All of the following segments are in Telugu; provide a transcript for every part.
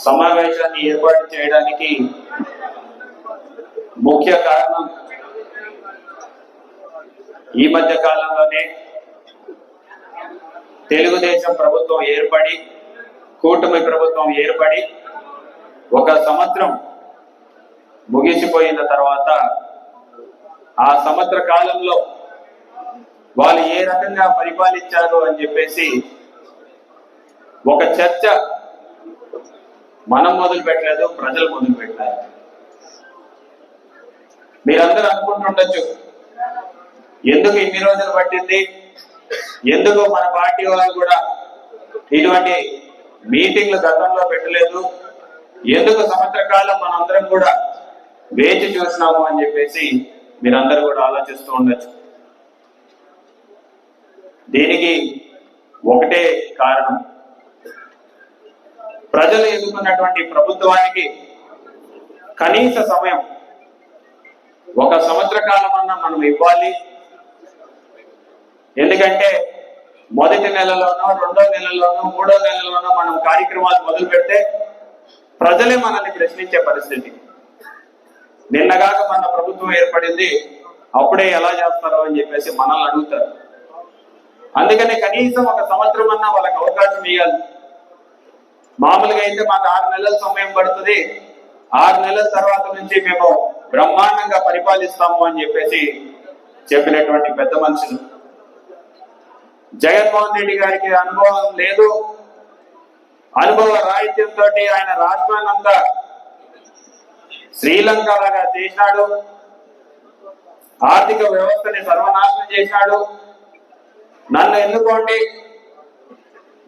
సమావేశాన్ని ఏర్పాటు చేయడానికి ముఖ్య కారణం ఈ మధ్య కాలంలోనే తెలుగుదేశం ప్రభుత్వం ఏర్పడి కూటమి ప్రభుత్వం ఏర్పడి ఒక సంవత్సరం ముగిసిపోయిన తర్వాత ఆ సంవత్సర కాలంలో వాళ్ళు ఏ రకంగా పరిపాలించారు అని చెప్పేసి ఒక చర్చ మనం మొదలు పెట్టలేదు ప్రజలు మొదలు పెట్టారు. మీరందరూ అనుకుంటుండొచ్చు ఎందుకు ఇన్ని రోజులు పట్టింది? ఎందుకు మన పార్టీ వాళ్ళు కూడా ఇటువంటి మీటింగ్లు గతంలో పెట్టలేదు? ఎందుకు సంవత్సర కాలం మనందరం కూడా వేచి చూసినాము అని చెప్పేసి మీరందరూ కూడా ఆలోచిస్తూ ఉండొచ్చు. దీనికి ఒకటే కారణం. ప్రజలు ఎదుర్కొన్నటువంటి ప్రభుత్వానికి కనీస సమయం ఒక సంవత్సర కాలం అన్నా మనం ఇవ్వాలి. ఎందుకంటే మొదటి నెలలోనో రెండో నెలలోనో మూడో నెలలోనో మనం కార్యక్రమాలు మొదలు పెడితే ప్రజలే మనల్ని ప్రశ్నించే పరిస్థితి. నిన్నగాక మన ప్రభుత్వం ఏర్పడింది అప్పుడే ఎలా చేస్తారో అని చెప్పేసి మనల్ని అడుగుతారు. అందుకనే కనీసం ఒక సంవత్సరం అన్నా వాళ్ళకి అవకాశం ఇవ్వాలి. మామూలుగా అయితే మాకు ఆరు నెలల సమయం పడుతుంది. ఆరు నెలల తర్వాత నుంచి మేము బ్రహ్మాండంగా పరిపాలిస్తాము అని చెప్పేసి చెప్పినటువంటి పెద్ద మనుషులు. జగన్మోహన్ రెడ్డి గారికి అనుభవం లేదు. అనుభవ రాహిత్యంతో ఆయన రాష్ట్రాన్నంతా శ్రీలంక లాగా చేశాడు. ఆర్థిక వ్యవస్థని సర్వనాశనం చేశాడు. నన్ను ఎన్నుకోండి.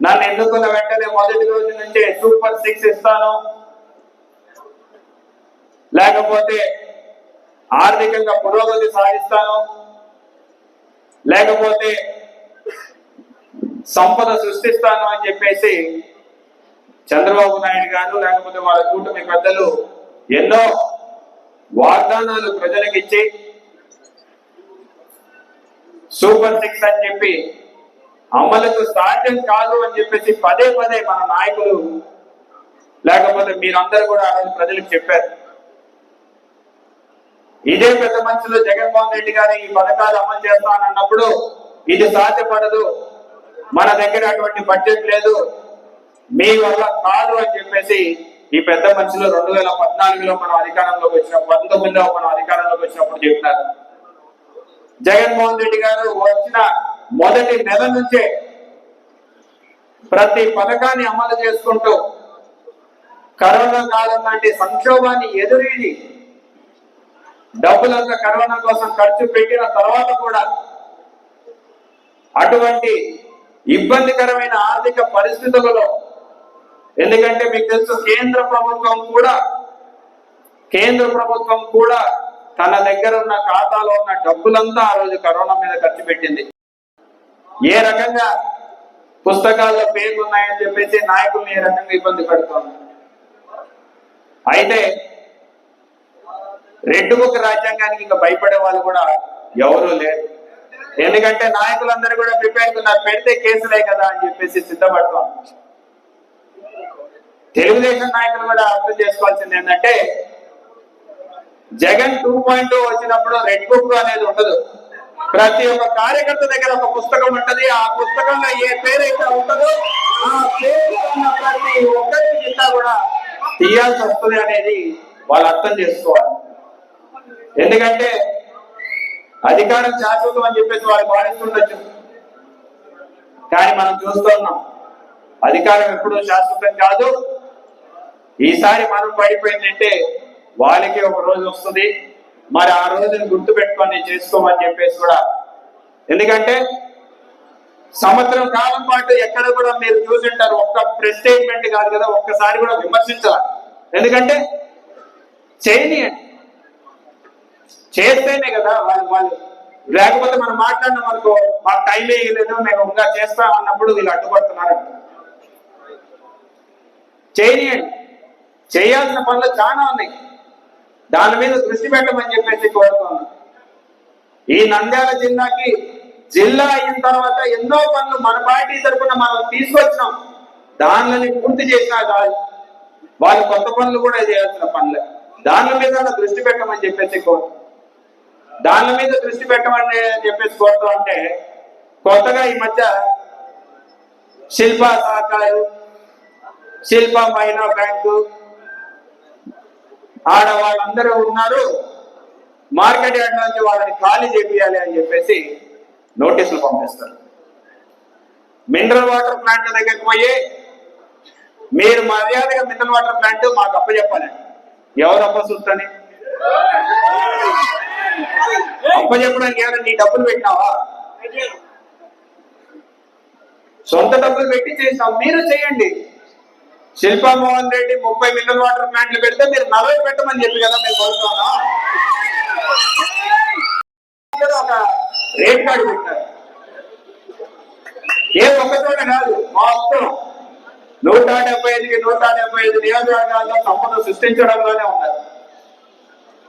నన్ను ఎన్నుకున్న వెంటనే మొదటి రోజు నుంచే సూపర్ సిక్స్ ఇస్తాను. లేకపోతే ఆర్థికంగా పురోగతి సాధిస్తాను. లేకపోతే సంపద సృష్టిస్తాను అని చెప్పేసి చంద్రబాబు నాయుడు గారు లేకపోతే వాళ్ళ కూటమి పెద్దలు ఎన్నో వాగ్దానాలు ప్రజలకు ఇచ్చి సూపర్ సిక్స్ అని చెప్పి అమలుకు సాధ్యం కాదు అని చెప్పేసి పదే పదే మన నాయకులు లేకపోతే మీరందరూ కూడా ఆ ప్రజలకు చెప్పారు. ఇదే పెద్ద మనుషులు జగన్మోహన్ రెడ్డి గారు ఈ పథకాలు అమలు చేస్తానన్నప్పుడు ఇది సాధ్యపడదు. మన దగ్గర అటువంటి బడ్జెట్ లేదు. మీ వల్ల కాదు అని చెప్పేసి ఈ పెద్ద మనుషులు రెండు వేల పద్నాలుగులో మనం అధికారంలోకి వచ్చిన పంతొమ్మిదిలో మనం అధికారంలోకి వచ్చినప్పుడు చెప్తారు. జగన్మోహన్ రెడ్డి గారు వచ్చిన మొదటి నెల నుంచే ప్రతి పథకాన్ని అమలు చేసుకుంటూ కరోనా కాలం లాంటి సంక్షోభాన్ని ఎదురీది డబ్బులంతా కరోనా కోసం ఖర్చు పెట్టిన తర్వాత కూడా అటువంటి ఇబ్బందికరమైన ఆర్థిక పరిస్థితులలో ఎందుకంటే మీకు తెలుసు కేంద్ర ప్రభుత్వం కూడా కేంద్ర ప్రభుత్వం కూడా తన దగ్గర ఉన్న ఖాతాలో ఉన్న డబ్బులంతా ఆ రోజు కరోనా మీద ఖర్చు పెట్టింది. ఏ రకంగా పుస్తకాల్లో పేర్లు ఉన్నాయని చెప్పేసి నాయకుల్ని ఏ రకంగా ఇబ్బంది పెడుతోంది? అయితే రెడ్ బుక్ రాజ్యాంగానికి ఇంకా భయపడే వాళ్ళు కూడా ఎవరూ లేరు. ఎందుకంటే నాయకులందరూ కూడా ప్రిపేర్ ఉన్నారు. పెడితే కేసులే కదా అని చెప్పేసి సిద్ధపడతాం తెలుగుదేశం నాయకులు కూడా అర్థం చేసుకోవాల్సింది ఏంటంటే జగన్ టూ పాయింట్ oh వచ్చినప్పుడు రెడ్ బుక్ అనేది ఉండదు. ప్రతి ఒక్క కార్యకర్త దగ్గర ఒక పుస్తకం ఉంటది. ఆ పుస్తకంలో ఏ పేరైతే ఉంటుందో ఆ పేరు ఉన్న ప్రతి ఒక్కరి జిల్లా కూడా తీయాల్సి వస్తుంది అనేది వాళ్ళు అర్థం చేసుకోవాలి. ఎందుకంటే అధికారం శాశ్వతం అని చెప్పేసి వాళ్ళు భావిస్తుండొచ్చు కానీ మనం చూస్తున్నాం అధికారం ఎప్పుడూ శాశ్వతం కాదు. ఈసారి మనం పడిపోయిందంటే వాళ్ళకి ఒక రోజు వస్తుంది. మరి ఆ రోజుని గుర్తు పెట్టుకొని చేసుకోమని చెప్పేసి కూడా. ఎందుకంటే సంవత్సరం కాలం పాటు ఎక్కడ కూడా మీరు చూసింటారు ఒక్క ప్రెస్ స్టేట్మెంట్ కాదు కదా ఒక్కసారి కూడా విమర్శించాల ఎందుకంటే చేయనియండి చేస్తేనే కదా వాళ్ళు వాళ్ళు. లేకపోతే మనం మాట్లాడినాం అనుకో మాకు టైం వేయలేదు మేము ఇంకా చేస్తాం అన్నప్పుడు వీళ్ళు అడ్డుపడుతున్నారు. చేయనియండి చేయాల్సిన పనులు చాలా ఉన్నాయి. దాని మీద దృష్టి పెట్టమని చెప్పేసి కోరుతున్నాను. ఈ నంద్యాల జిల్లాకి జిల్లా అయిన తర్వాత ఎన్నో పనులు మన పార్టీ తరఫున మనం తీసుకొచ్చినాం. దానిని పూర్తి చేసినా కాదు వాళ్ళు కొత్త పనులు కూడా చేయాల్సిన పనులు. దాని మీద దృష్టి పెట్టమని చెప్పేసి కోరు దాని మీద దృష్టి పెట్టమని చెప్పేసి కోరుతూ అంటే కొత్తగా ఈ మధ్య శిల్ప సహకారు శిల్ప మహిళా బ్యాంకు ఆడ వాళ్ళందరూ ఉన్నారు. మార్కెట్ యార్డ్ నుంచి వాళ్ళని ఖాళీ చేపియాలి అని చెప్పేసి నోటీసులు పంపిస్తారు. మినరల్ వాటర్ ప్లాంట్ దగ్గరికి పోయి మీరు మర్యాదగా మినరల్ వాటర్ ప్లాంట్ మాకు అప్పచెప్పాలి. ఎవరు అప్పసుస్తని అప్పచెప్పడానికి ఏమైనా నీ డబ్బులు పెట్టినావా? సొంత డబ్బులు పెట్టి చేసాం మీరు చేయండి. శిల్పా మోహన్ రెడ్డి ముప్పై మినరల్ వాటర్ ప్లాంట్లు పెడితే మీరు నలభై పెట్టమని చెప్పి కదా మేము కోరుతున్నాం. ఒక రేట్ కార్డు పెట్టారు. ఏ ఒక్క చోట కాదు మొత్తం నూట డెబ్బై ఐదుకి నూట డెబ్బై ఐదు నియోజకవర్గాల్లో సంపద సృష్టించడంలోనే ఉన్నారు.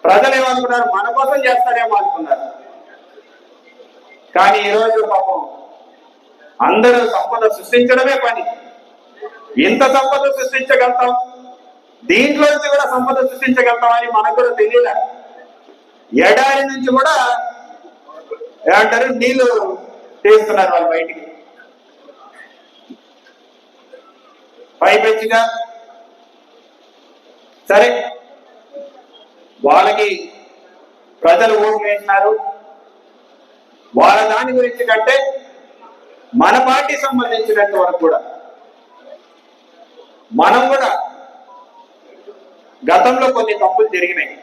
ప్రజలు ఏమనుకున్నారు? మన కోసం చేస్తారేమో అనుకున్నారు. కానీ ఈరోజు పాపం అందరూ సంపద సృష్టించడమే పని. ఇంత సంపద సృష్టించగలుగుతాం? దీంట్లో నుంచి కూడా సంపద సృష్టించగలుగుతాం అని మనకు కూడా తెలియలే. ఎడారి నుంచి కూడా ఏమంటారు? నీళ్ళు తీస్తున్నారు వాళ్ళు బయటికి. పైపెచ్చిగా? సరే. వాళ్ళకి ప్రజలు ఓట్లు వేసినారు. వాళ్ళ దాని గురించి కంటే మన పార్టీ సంబంధించినంత వరకు కూడా. మనం కూడా గతంలో కొన్ని తప్పులు జరిగినాయి.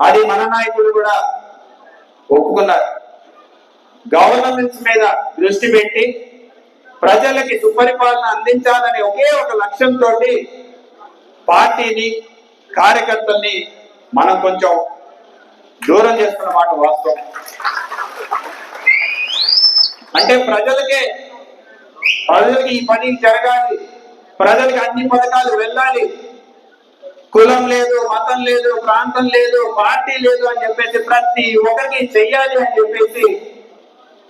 అది మన నాయకులు కూడా ఒప్పుకున్నారు. గవర్నమెంట్స్ మీద దృష్టి పెట్టి ప్రజలకి సుపరిపాలన అందించాలనే ఒకే ఒక లక్ష్యంతో పార్టీని కార్యకర్తల్ని మనం కొంచెం దూరం చేస్తున్న మాట వాస్తవం. అంటే ప్రజలకే ప్రజలకి ఈ పని జరగాలి. ప్రజలకి అన్ని పథకాలు వెళ్ళాలి. కులం లేదు మతం లేదు ప్రాంతం లేదు పార్టీ లేదు అని చెప్పేసి ప్రతి ఒక్కరికి చెయ్యాలి అని చెప్పేసి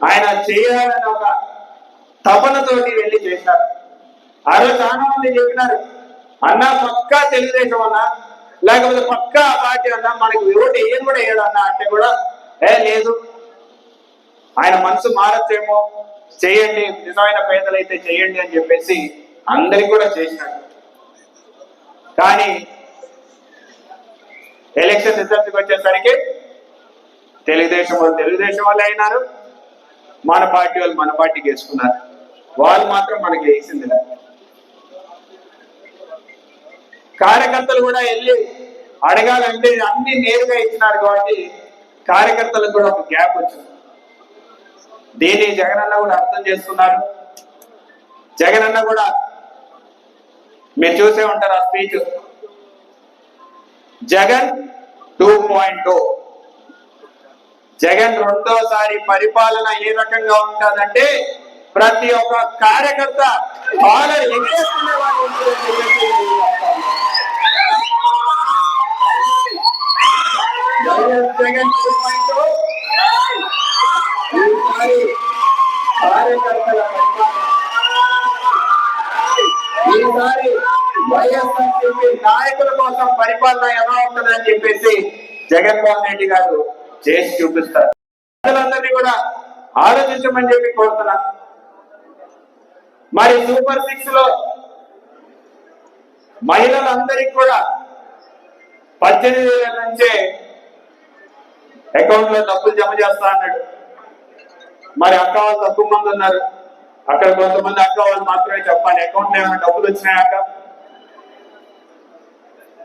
ఆయన చేయాలని ఒక తపనతోటి వెళ్ళి చేశారు. ఆ రోజు చాలా మంది చెప్పినారు అన్నా పక్కా తెలుగుదేశం అన్నా లేకపోతే పక్కా పార్టీ అన్నా మనకి ఓటు ఏం కూడా వేయడన్నా అంటే కూడా ఏ లేదు. ఆయన మనసు మారచ్చేమో చేయండి నిజమైన పేదలైతే చేయండి అని చెప్పేసి అందరికి కూడా చేశాడు. కానీ ఎలక్షన్ రిజల్ట్కి వచ్చేసరికి తెలుగుదేశం వాళ్ళు తెలుగుదేశం వాళ్ళు అయినారు. మన పార్టీ వాళ్ళు మన పార్టీకి వేసుకున్నారు. వాళ్ళు మాత్రం మనకి వేసింది లేదు. కార్యకర్తలు కూడా వెళ్ళి అడగాలంటే అన్ని నేరుగా ఇచ్చినారు కాబట్టి కార్యకర్తలకు కూడా ఒక గ్యాప్ వచ్చింది. దీన్ని జగనన్న కూడా అర్థం చేసుకున్నారు. జగనన్న కూడా మీరు చూసే ఉంటారు ఆ speech. Jagan two point two Jagan రెండోసారి పరిపాలన ఏ రకంగా ఉంటుందంటే ప్రతి ఒక్క కార్యకర్త బాగా ఎగేసుకునే వాళ్ళు జగన్ టూ పాయింట్ టూ కార్యకర్తల పరిపాలన ఈసారి వైఎస్ఆర్సీపీ నాయకుల కోసం పరిపాలన ఎలా ఉంటుందని చెప్పేసి జగన్మోహన్ రెడ్డి గారు చేసి చూపిస్తారు. ప్రజలందరినీ కూడా ఆలోచించమని చెప్పి కోరుతున్నా. మరి సూపర్ సిక్స్లో మహిళలందరికీ కూడా పద్దెనిమిది వేల నుంచే అకౌంట్లో డబ్బులు జమ చేస్తా అన్నాడు. మరి అక్క వాళ్ళు తక్కువ మంది ఉన్నారు. అక్కడ కొంతమంది అక్క వాళ్ళు మాత్రమే చెప్పాలి అకౌంట్ ఏమైనా డబ్బులు వచ్చినాయక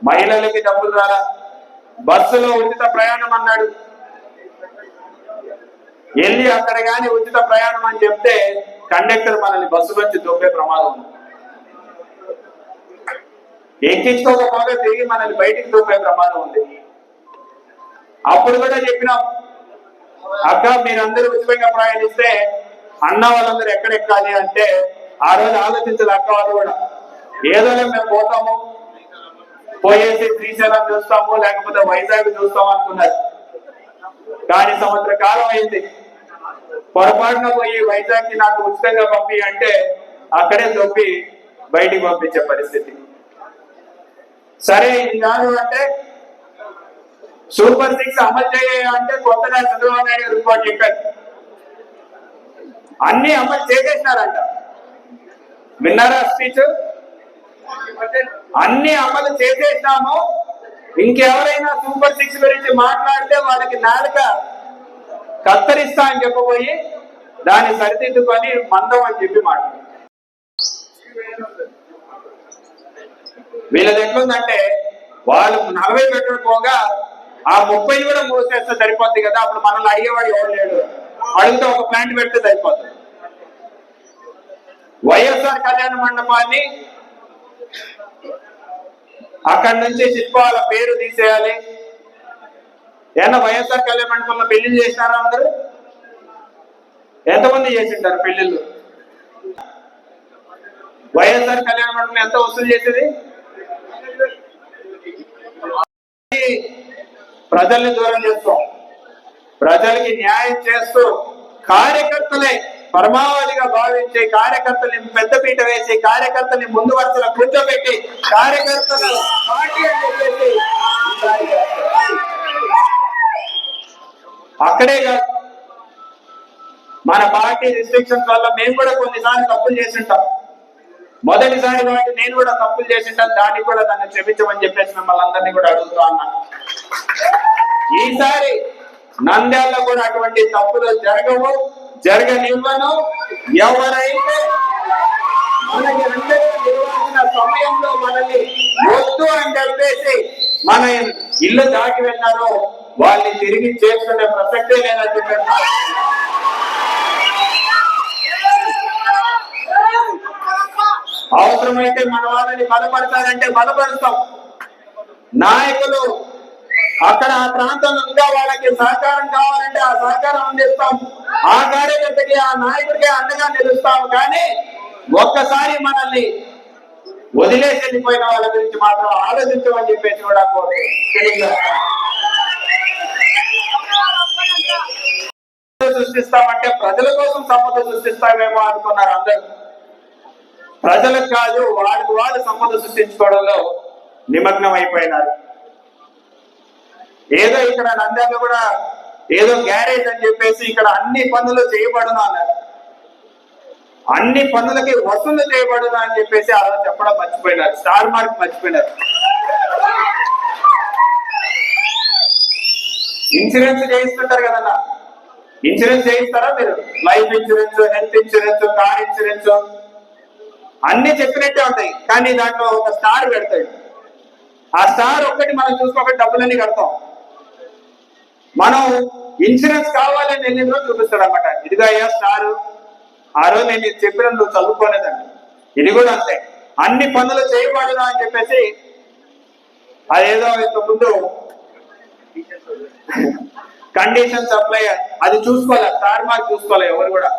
మహిళలకి డబ్బులు రాలా? బస్సులో ఉచిత ప్రయాణం అన్నాడు. వెళ్ళి అక్కడ కానీ ఉచిత ప్రయాణం అని చెప్తే కండక్టర్ మనల్ని బస్సు నుంచి దొబ్బే ప్రమాదం ఉంది. ఎక్కించుకోకపోతే తిరిగి మనల్ని బయటికి దొబ్బే ప్రమాదం ఉంది. అప్పుడు కూడా చెప్పినాం అక్క మీరందరూ ఉచితంగా ప్రయాణిస్తే అన్న వాళ్ళందరూ ఎక్కడ ఎక్కాలి అంటే ఆ రోజు ఆలోచించాలి అక్క వాళ్ళు కూడా. ఏదో మేము పోతాము పోయేసి శ్రీశైలం చూస్తాము లేకపోతే వైజాగ్ చూస్తాము అనుకున్నారు. కానీ సంవత్సర కాలం అయింది. పొరపాటున పోయి వైజాగ్కి నాకు ఉచితంగా పంపి అంటే అక్కడే దొబ్బి బయటికి పంపించే పరిస్థితి. సరే ఇది కాదు అంటే సూపర్ సిక్స్ అమలు చేయ అంటే కొత్తగా చంద్రబాబు నాయుడు రిపోర్ట్ చెప్పారు. అన్ని అమలు చేసేసినారంట. విన్నారా స్పీచ్? అన్ని అమలు చేసేసినాము. ఇంకెవరైనా సూపర్ సిక్స్ గురించి మాట్లాడితే వాళ్ళకి నాలుక కత్తరిస్తా అని చెప్పబోయి దాన్ని సరిదిద్దుకొని మందం అని చెప్పి మాట్లాడు వీళ్ళది ఎట్లుందంటే వాళ్ళు నలభై పెట్టుకోగా ఆ ముప్పై కూడా మూసేస్తే సరిపోద్ది కదా అప్పుడు మనల్ని అడిగేవాడు ఎవరు లేడు. అడిగితే ఒక ప్లాంట్ పెడితే సరిపోతుంది. వైఎస్ఆర్ కళ్యాణ మండపాన్ని అక్కడి నుంచి శిల్పాల పేరు తీసేయాలి. ఏమన్నా వైఎస్ఆర్ కళ్యాణ మండపంలో పెళ్ళిళ్ళు చేసినారా అందరూ? ఎంతమంది చేసింటారు పెళ్ళిళ్ళు వైఎస్ఆర్ కళ్యాణ మండపం ఎంత వసూలు చేసేది? ప్రజల్ని దూరం చేస్తాం. ప్రజలకి న్యాయం చేస్తూ కార్యకర్తలే పరమావధిగా భావించి కార్యకర్తల్ని పెద్దపీట వేసి కార్యకర్తల్ని ముందు వరుసలో కూర్చోబెట్టి కార్యకర్తలు పార్టీ చెప్పేసి అక్కడే కాదు మన పార్టీ రిస్ట్రిక్షన్స్ వల్ల మేము కూడా కొన్నిసార్లు తప్పులు చేసింటాం. మొదటిసారి కాబట్టి నేను కూడా తప్పులు చేసింటాను దాన్ని కూడా నన్ను క్షమించమని చెప్పేసి మిమ్మల్ని అందరినీ కూడా అడుగుతా ఉన్నా. ఈసారి నంద్యాలలో కూడా అటువంటి తప్పులు జరగవు జరగనివ్వను. ఎవరైతే మనకి నిర్వహించిన సమయంలో మనల్ని వద్దు అని చెప్పేసి మన ఇల్లు దాటి వెళ్ళారో వాళ్ళని తిరిగి చేసుకునే ప్రసక్తే లేదని చెప్పేసి అవసరమైతే మన వాళ్ళని బలపడతారంటే బలపరుస్తాం. నాయకులు అక్కడ ఆ ప్రాంతంలో ఇంకా వాళ్ళకి సహకారం కావాలంటే ఆ సహకారం అందిస్తాం. ఆ కార్యకర్తకి ఆ నాయకుడికి అండగా నిలుస్తాము కానీ ఒక్కసారి మనల్ని వదిలేసి వెళ్ళిపోయిన వాళ్ళ గురించి మాత్రం ఆలోచించమని చెప్పేసి కూడా తెలియజేస్తాం సృష్టిస్తామంటే ప్రజల కోసం సంపద సృష్టిస్తామేమో అనుకున్నారు అందరూ. ప్రజలకు కాదు వాళ్ళకి వాళ్ళు సంపద సృష్టించుకోవడంలో నిమగ్నం అయిపోయినారు ఏదో ఇక్కడ నంద్యాలలో కూడా ఏదో గ్యారేజ్ అని చెప్పేసి ఇక్కడ అన్ని పనులు చేయబడును అన్నారు. అన్ని పనులకి వసూలు చేయబడును అని చెప్పేసి అలా చెప్పడం మర్చిపోయినారు. స్టార్ మార్క్ మర్చిపోయినారు. ఇన్సూరెన్స్ చేయిస్తుంటారు కదన్నా? ఇన్సూరెన్స్ చేయిస్తారా మీరు? Life insurance health insurance car insurance అన్ని చెప్పినట్టే ఉంటాయి. కానీ దాంట్లో ఒక స్టార్ పెడతాడు. ఆ స్టార్ ఒక్కటి మనం చూసుకోక డబ్బులన్నీ కడతాం. మనం ఇన్సూరెన్స్ కావాలని వెళ్ళిన రోజు చూపిస్తాడు అనమాట ఇదిగా అయ్యా స్టార్ ఆ రోజు నేను ఇది చెప్పిన నువ్వు చదువుకోలేదండి ఇది కూడా అంతే. అన్ని పనులు చేయబడదా అని చెప్పేసి అదేదో ముందు కండిషన్ సప్లై అది చూసుకోవాలి? స్టార్ మార్క్ చూసుకోవాలి? ఎవరు కూడా?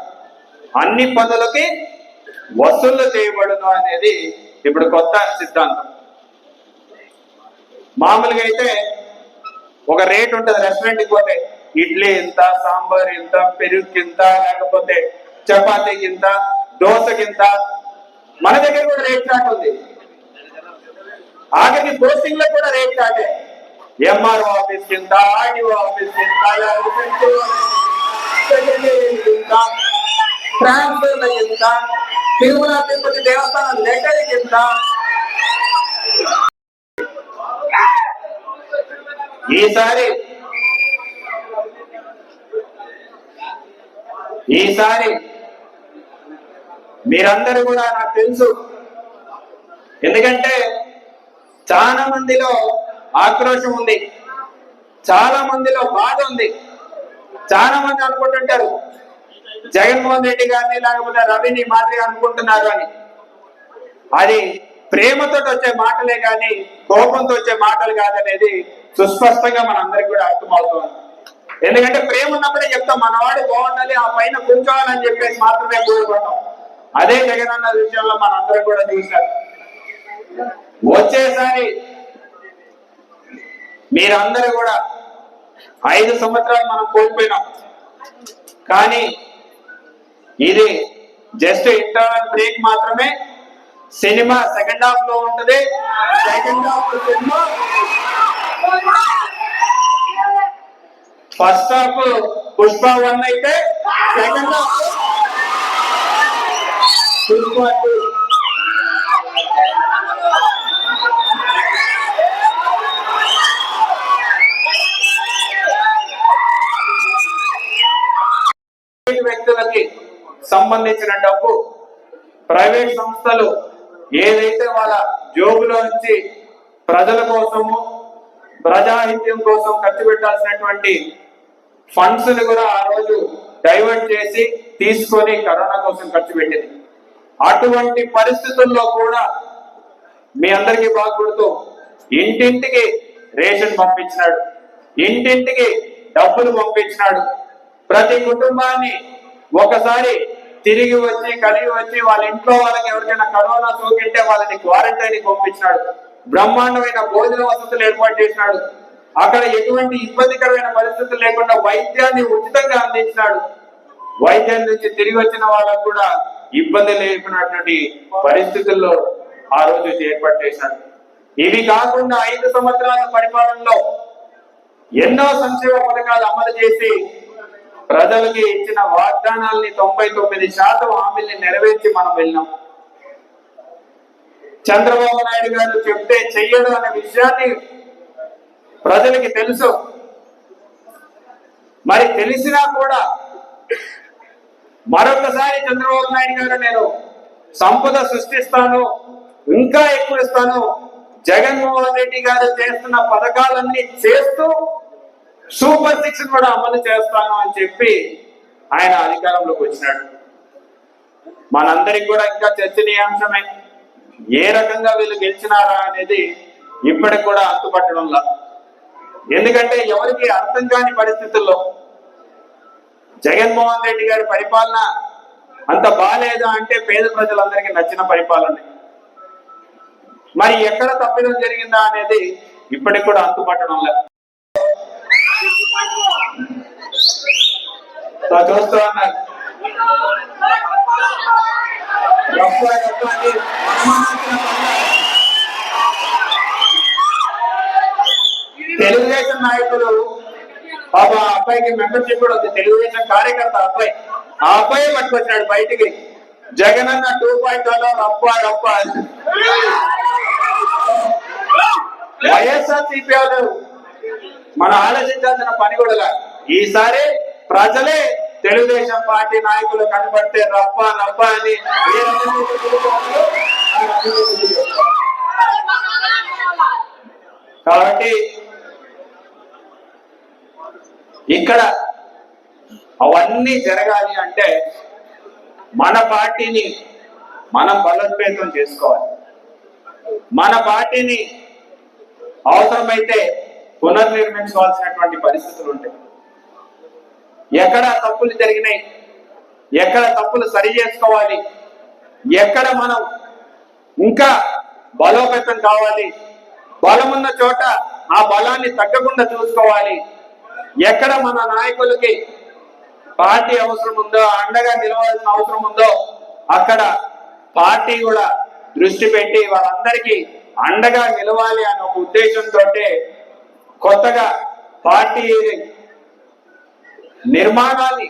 అన్ని పనులకి వసూళ్ళు చేయబడును అనేది ఇప్పుడు కొత్త సిద్ధాంతం. మామూలుగా అయితే ఒక రేట్ ఉంటుంది. రెస్టారెంట్కి పోతే ఇడ్లీ ఇంత సాంబార్ ఇంత పెరుగు ఇంత లేకపోతే చపాతీకి ఇంత దోశకి ఇంత. మన దగ్గర కూడా రేట్ చాట్ ఉంది. ఆఖరికి పోస్టింగ్లో కూడా రేట్ చాటే. ఎంఆర్ఓ ఆఫీస్ కింద ఆర్డీఓ ఆఫీస్ కింద ట్రాన్స్ఫర్ల కింద తిరుమల తిరుపతి దేవస్థానం లెటర్ కింద ఈసారి ఈసారి మీరందరూ కూడా నాకు తెలుసు. ఎందుకంటే చాలా మందిలో ఆక్రోశం ఉంది. చాలా మందిలో బాధ ఉంది. చాలా మంది అనుకుంటుంటారు జగన్మోహన్ రెడ్డి గారిని లేకపోతే రవిని మాదిరి అనుకుంటున్నారు అని. అది ప్రేమతో వచ్చే మాటలే కానీ కోపంతో వచ్చే మాటలు కాదనేది సుస్పష్టంగా మన అందరికి కూడా అర్థమవుతుంది. ఎందుకంటే ప్రేమ ఉన్నప్పుడే చెప్తాం మనవాడు బాగుండాలి ఆ పైన కూర్చోవాలని చెప్పేసి మాత్రమే కోరుకుంటాం అదే జగన్ అన్న విషయంలో మనందరం కూడా చూశారు వచ్చేసారి మీరందరూ కూడా ఐదు సంవత్సరాలు మనం కోల్పోయినాం. కానీ ఇది జస్ట్ ఇంటర్నల్ బ్రేక్ మాత్రమే. సినిమా సెకండ్ హాఫ్లో ఉంటుంది. Second half cinema first half Pushpa one అయితే second half Pushpa two private వ్యక్తులకి సంబంధించిన డబ్బు ప్రైవేట్ సంస్థలు ఏదైతే వాళ్ళ జోబులో నుంచి ప్రజల కోసము ప్రజాహిత్యం కోసం ఖర్చు పెట్టాల్సినటువంటి ఫండ్స్ని కూడా ఆ రోజు డైవర్ట్ చేసి తీసుకొని కరోనా కోసం ఖర్చు పెట్టింది. అటువంటి పరిస్థితుల్లో కూడా మీ అందరికీ బాగుడుతూ ఇంటింటికి రేషన్ పంపించినాడు. ఇంటింటికి డబ్బులు పంపించినాడు. ప్రతి కుటుంబాన్ని ఒకసారి తిరిగి వచ్చి కలిగి వచ్చి వాళ్ళ ఇంట్లో వాళ్ళకి ఎవరికైనా కరోనా సోకింటే వాళ్ళని క్వారంటైన్ పంపించినాడు. బ్రహ్మాండమైన భోజన వసతులు ఏర్పాటు చేసినాడు. అక్కడ ఎటువంటి ఇబ్బందికరమైన పరిస్థితులు లేకుండా వైద్యాన్ని ఉచితంగా అందించినాడు. వైద్యం నుంచి తిరిగి వచ్చిన వాళ్ళకు కూడా ఇబ్బంది లేకున్నటువంటి పరిస్థితుల్లో ఆ రోజు ఏర్పాటు చేశాడు. ఇవి కాకుండా ఐదు సంవత్సరాల పరిపాలనలో ఎన్నో సంక్షేమ పథకాలు అమలు చేసి ప్రజలకి ఇచ్చిన వాగ్దానాల్ని తొంభై తొమ్మిది శాతం హామీల్ని నెరవేర్చి మనం వెళ్ళాం చంద్రబాబు నాయుడు గారు చెప్తే చెయ్యడు అనే విషయాన్ని ప్రజలకి తెలుసు. మరి తెలిసినా కూడా మరొకసారి చంద్రబాబు నాయుడు గారు నేను సంపద సృష్టిస్తాను ఇంకా ఎక్కువ ఇస్తాను. జగన్మోహన్ రెడ్డి గారు చేస్తున్న పథకాలన్నీ చేస్తూ సూపర్ సిక్స్ కూడా అమలు చేస్తాను అని చెప్పి ఆయన అధికారంలోకి వచ్చినాడు. మనందరికి కూడా ఇంకా చర్చనీయాంశమే. ఏ రకంగా వీళ్ళు గెలిచినారా అనేది ఇప్పటికి కూడా అంతుపట్టడంలా ఎందుకంటే ఎవరికి అర్థం కాని పరిస్థితుల్లో జగన్మోహన్ రెడ్డి గారి పరిపాలన అంత బాగాలేదు అంటే పేద ప్రజలందరికీ నచ్చిన పరిపాలన. మరి ఎక్కడ తప్పిదం జరిగిందా అనేది ఇప్పటికి కూడా అంతుపట్టడం లేదు. చూస్తూ ఉన్నారు. గొప్ప గొప్ప అని తెలుగుదేశం నాయకులు పాప ఆ అబ్బాయికి మెంబర్షిప్ కూడా ఉంది. తెలుగుదేశం కార్యకర్త అబ్బాయి. ఆ అబ్బాయి పట్టుకొచ్చాడు బయటికి. జగన్ అన్న టూ పాయింట్ వన్ రప్ప రప్ప. వైఎస్ఆర్ సిపి వాళ్ళు మనం ఆలోచించాల్సిన పని కూడా ఈసారి ప్రజలే తెలుగుదేశం పార్టీ నాయకులు కనబడితే రప్ప రప్ప అని కాబట్టి ఇక్కడ అవన్నీ జరగాలి అంటే మన పార్టీని మనం బలోపేతం చేసుకోవాలి. మన పార్టీని అవసరమైతే పునర్నిర్మించుకోవాల్సినటువంటి పరిస్థితులు ఉంటాయి. ఎక్కడ తప్పులు జరిగినాయి? ఎక్కడ తప్పులు సరి చేసుకోవాలి? ఎక్కడ మనం ఇంకా బలోపేతం కావాలి? బలమున్న చోట ఆ బలాన్ని తగ్గకుండా చూసుకోవాలి. ఎక్కడ మన నాయకులకి పార్టీ అవసరం ఉందో అండగా నిలవాల్సిన అవసరం ఉందో అక్కడ పార్టీ కూడా దృష్టి పెట్టి వాళ్ళందరికీ అండగా నిలవాలి అనే ఒక ఉద్దేశంతో కొత్తగా పార్టీ నిర్మాణాన్ని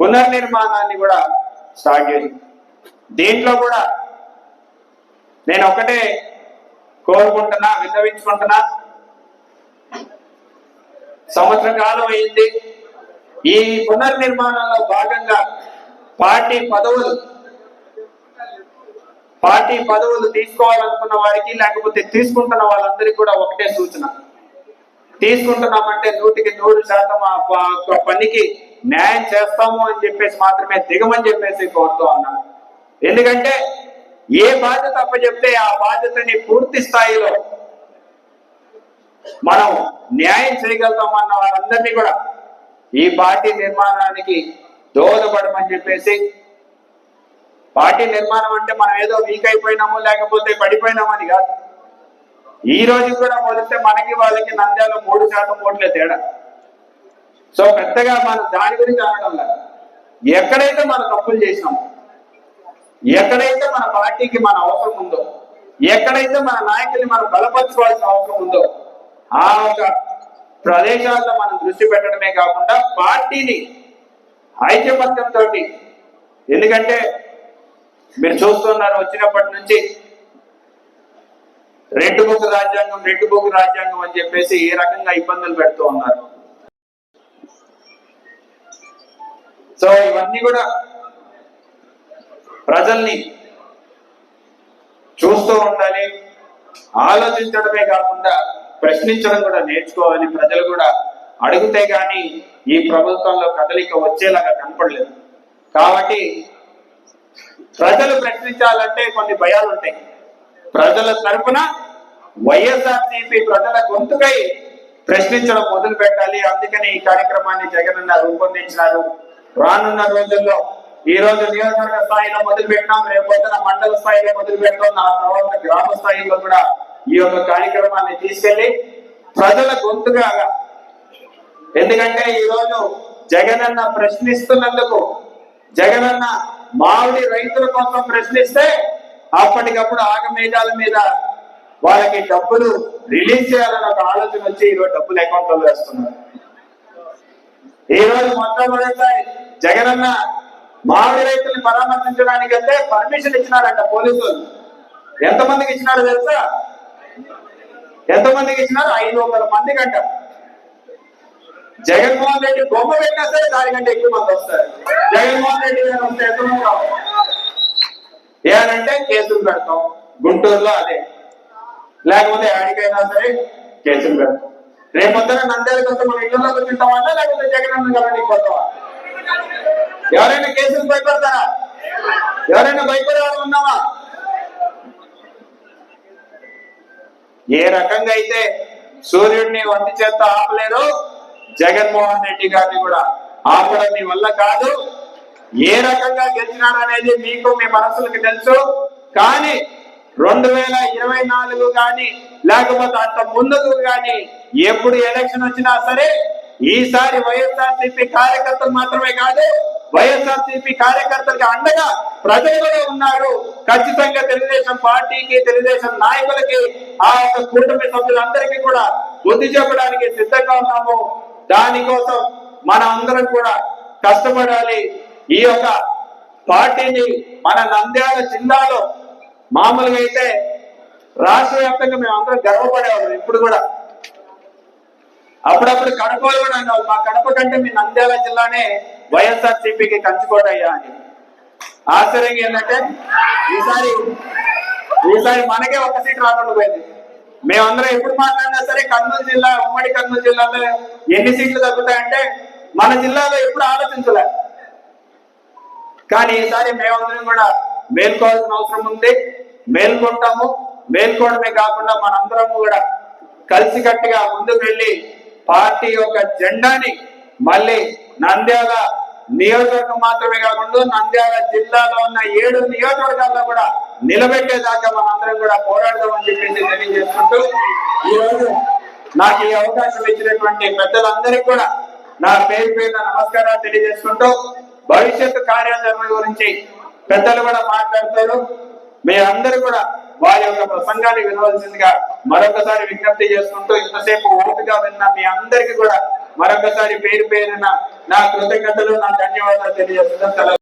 పునర్నిర్మాణాన్ని కూడా స్టార్ట్ చేసింది దీంట్లో కూడా నేను ఒకటే కోరుకుంటున్నా విన్నవించుకుంటున్నా. సంవత్సర కాలం అయింది. ఈ పునర్నిర్మాణంలో భాగంగా పార్టీ పదవులు పార్టీ పదవులు తీసుకోవాలనుకున్న వారికి లేకపోతే తీసుకుంటున్న వాళ్ళందరికీ కూడా ఒకటే సూచన. తీసుకుంటున్నామంటే నూటికి నూరు శాతం ఆ పనికి న్యాయం చేస్తాము అని చెప్పేసి మాత్రమే దిగమని చెప్పేసి కోరుతూ ఉన్నాను. ఎందుకంటే ఏ బాధ్యత అప్పచెప్తే ఆ బాధ్యతని పూర్తి స్థాయిలో మనం న్యాయం చేయగలుగుతాం అన్న వాళ్ళందరినీ కూడా ఈ పార్టీ నిర్మాణానికి దోహదపడమని చెప్పేసి పార్టీ నిర్మాణం అంటే మనం ఏదో వీక్ అయిపోయినాము లేకపోతే పడిపోయినామని కాదు. ఈ రోజు కూడా పోలిస్తే మనకి వాళ్ళకి నంద్యాల మూడు శాతం ఓట్లే తేడా. సో పెద్దగా మనం దాని గురించి అనడం లేదు. ఎక్కడైతే మనం తప్పులు చేసినామో ఎక్కడైతే మన పార్టీకి మన అవసరం ఉందో ఎక్కడైతే మన నాయకుల్ని మనం బలపరచుకోవాల్సిన అవసరం ఉందో ఆ ఒక ప్రదేశాల్లో మనం దృష్టి పెట్టడమే కాకుండా పార్టీని ఐక్యమత్యంతో ఎందుకంటే మీరు చూస్తున్నారు వచ్చినప్పటి నుంచి రెండు బుక్ రాజ్యాంగం రెండు బుక్ రాజ్యాంగం అని చెప్పేసి ఏ రకంగా ఇబ్బందులు పెడుతూ ఉన్నారు. సో ఇవన్నీ కూడా ప్రజల్ని చూస్తూ ఉండాలి. ఆలోచించడమే కాకుండా ప్రశ్నించడం కూడా నేర్చుకోవాలి. ప్రజలు కూడా అడిగితే కానీ ఈ ప్రభుత్వంలో కదలిక వచ్చేలాగా కనపడలేదు. కాబట్టి ప్రజలు ప్రశ్నించాలంటే కొన్ని భయాలు ఉంటాయి ప్రజల తరపున వైఎస్ఆర్సీపీ ప్రజల గొంతుకై ప్రశ్నించడం మొదలు పెట్టాలి. అందుకని ఈ కార్యక్రమాన్ని జగనన్న రూపొందించినారు. రానున్న రోజుల్లో ఈ రోజు నియోజకవర్గ స్థాయిలో మొదలు పెట్టినాం. రేపు పొద్దున మండల స్థాయిలో మొదలు పెడతాం. ఆ తర్వాత గ్రామ స్థాయిలో కూడా ఈ యొక్క కార్యక్రమాన్ని తీసుకెళ్ళి ప్రజల గొంతుగా ఎందుకంటే ఈ రోజు జగనన్న ప్రశ్నిస్తున్నందుకు జగనన్న మామిడి రైతుల కోసం ప్రశ్నిస్తే అప్పటికప్పుడు ఆగమేఘాల మీద వాళ్ళకి డబ్బులు రిలీజ్ చేయాలని ఒక ఆలోచన వచ్చి ఈరోజు డబ్బులు అకౌంట్లో వేస్తున్నారు. ఈ రోజు మొట్టమొదటిసారి జగనన్న మామిడి రైతుల్ని పరామర్శించడానికి అయితే పర్మిషన్ ఇచ్చినారంట పోలీసులు. ఎంతమందికి ఇచ్చినారో తెలుసా? ఎంతమందికి ఇచ్చినారు? ఐదు వందల మందికి అంట జగన్మోహన్ రెడ్డి బొమ్మ పెట్టినా సరే దానికంటే ఎక్కువ మంది వస్తారు. జగన్మోహన్ రెడ్డి గారు వస్తే ఎంతమంది రావాలి? ఏనంటే కేసులు పెడతాం. గుంటూరులో అదే. లేకపోతే ఆడికైనా సరే కేసులు పెడతాం రేపొద్దున నంద్యాలకు వస్తే మన ఇళ్ళలో కూర్చుంటామా? లేకపోతే జగన్ అన్న గారిని ఎవరైనా కేసులు భయపడతారా? ఎవరైనా భయపడే ఉన్నావా ఏ రకంగా అయితే సూర్యుడిని వంటి చేత ఆపలేరు జగన్మోహన్ రెడ్డి గారిని కూడా ఆపడం మీ వల్ల కాదు. ఏ రకంగా గెలిచినాడు అనేది మీకు మీ మనసులకు తెలుసు. కానీ రెండు వేల ఇరవై నాలుగు కానీ లేకపోతే అంత ముందుకు కానీ ఎప్పుడు ఎలక్షన్ వచ్చినా సరే ఈసారి వైఎస్ఆర్ సిపి కార్యకర్తలు మాత్రమే కాదు వైఎస్ఆర్ సిపి కార్యకర్తలకు అండగా ప్రజలు ఉన్నారు. ఖచ్చితంగా తెలుగుదేశం పార్టీకి తెలుగుదేశం నాయకులకి ఆ యొక్క కూటమి సభ్యులందరికీ కూడా బుద్ధి చెప్పడానికి సిద్ధంగా ఉన్నాము. దానికోసం మన అందరం కూడా కష్టపడాలి. ఈ యొక్క పార్టీని మన నంద్యాల జిల్లాలో మామూలుగా అయితే రాష్ట్ర వ్యాప్తంగా మేము అందరం గర్వపడేవాళ్ళం ఇప్పుడు కూడా. అప్పుడప్పుడు కడపలు కూడా అన్నారు మా కడప కంటే మీ నంద్యాల జిల్లానే వైఎస్ఆర్ సిపికి కంచుకోటయ్యా అని. ఆశ్చర్యంగా ఏంటంటే ఈసారి ఈసారి మనకే ఒక సీట్ రాకుండా పోయింది. మేమందరం ఎప్పుడు మాట్లాడినా సరే కర్నూలు జిల్లా ఉమ్మడి కర్నూలు జిల్లాలో ఎన్ని సీట్లు తగ్గుతాయంటే మన జిల్లాలో ఎప్పుడు ఆలోచించలే. కానీ ఈసారి మేమందరం కూడా మేల్కోవాల్సిన అవసరం ఉంది. మేల్కొంటాము. మేల్కోవడమే కాకుండా మనందరం కూడా కలిసికట్టుగా ముందుకు వెళ్ళి పార్టీ యొక్క జెండాని మళ్ళీ నంద్యాల నియోజకవర్గం మాత్రమే కాకుండా నంద్యాల జిల్లాలో ఉన్న ఏడు నియోజకవర్గాల్లో కూడా నిలబెట్టేదాకా మనందరం కూడా పోరాడదామని చెప్పేసి తెలియజేసుకుంటూ ఈ నాకు ఈ అవకాశం ఇచ్చినటువంటి పెద్దలందరికీ కూడా నా పేరు పేరు నమస్కారాలు తెలియజేసుకుంటూ భవిష్యత్తు కార్యాచరణ గురించి పెద్దలు కూడా మాట్లాడతారు. మీరందరూ కూడా వారి యొక్క ప్రసంగాన్ని వినవలసిందిగా మరొకసారి విజ్ఞప్తి చేసుకుంటూ ఇంతసేపు ఓపిక విన్న మీ అందరికీ కూడా మరొకసారి పేరు పేరున నా కృతజ్ఞతలు నా ధన్యవాదాలు తెలియజేస్తున్నాను.